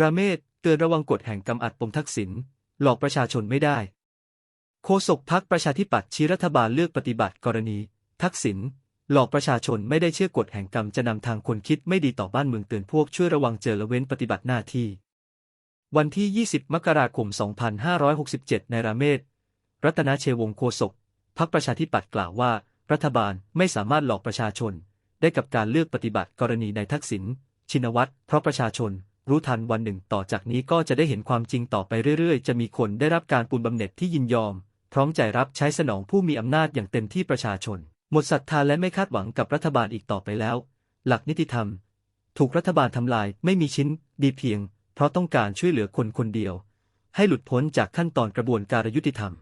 ราเมศเตือนระวังกฎแห่งกรรมอัดปมทักษิณหลอกประชาชนไม่ได้ โฆษกพักประชาธิปัตย์ชี้รัฐบาลเลือกปฏิบัติกรณี ทักษิณหลอกประชาชนไม่ได้เชื่อกฎแห่งกรรมจะนำทางคนคิดไม่ดีต่อบ้านเมืองเตือนพวกช่วยระวังเจอละเว้นปฏิบัติหน้าที่ วันที่ 20 มกราคม 2567 ในราเมศรัตนเชวงโฆษกพักประชาธิปัตย์กล่าวว่า รัฐบาลไม่สามารถหลอกประชาชน ได้กับการเลือกปฏิบัติกรณีในทักษิณชินวัตรเพราะประชาชน รู้ทันวันหนึ่งต่อจากนี้ก็จะได้เห็นความจริงต่อไปเรื่อยๆ จะมีคนได้รับการปูนบำเหน็จที่ยินยอม พร้อมใจรับใช้สนองผู้มีอำนาจอย่างเต็มที่ประชาชน หมดศรัทธาและไม่คาดหวังกับรัฐบาลอีกต่อไปแล้ว หลักนิติธรรม ถูกรัฐบาลทำลายไม่มีชิ้น ดีเพียง เพราะต้องการช่วยเหลือคนคนเดียว ให้หลุดพ้นจากขั้นตอนกระบวนการยุติธรรม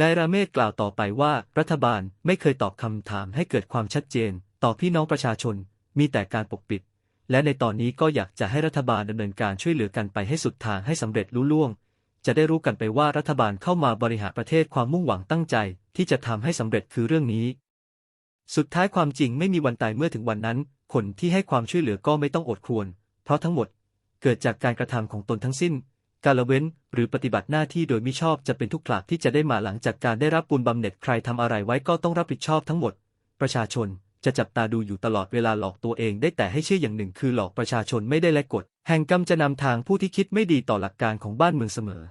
นายราเมศกล่าวต่อไปว่ารัฐบาลไม่เคยตอบคำถามให้เกิดความชัดเจน ต่อพี่น้องประชาชน มีแต่การปกปิด และในตอนนี้ก็อยากจะให้รัฐบาลดำเนินการช่วยเหลือกันไปให้สุดทางให้สำเร็จลุล่วง จะได้รู้กันไปว่ารัฐบาลเข้ามาบริหารประเทศความมุ่งหวังตั้งใจ ที่จะทำให้สำเร็จคือเรื่องนี้ สุดท้ายความจริงไม่มีวันตายเมื่อถึงวันนั้น คนที่ให้ความช่วยเหลือก็ไม่ต้องอดควญเพราะทั้งหมดเกิดจากการกระทำของตนทั้งสิ้น การละเว้นหรือปฏิบัติหน้าที่โดยมิชอบจะเป็นทุกข์ลากที่จะได้มาหลังจากการได้รับบุญบำเหน็จใครทำอะไรไว้ก็ต้องรับผิดชอบทั้งหมด ประชาชน จะจับตาดูอยู่ตลอดเวลาหลอกตัวเองได้แต่ให้เชื่ออย่างหนึ่งคือหลอกประชาชนไม่ได้และกฎแห่งกรรมจะนำทางผู้ที่คิดไม่ดีต่อหลักการของบ้านเมืองเสมอ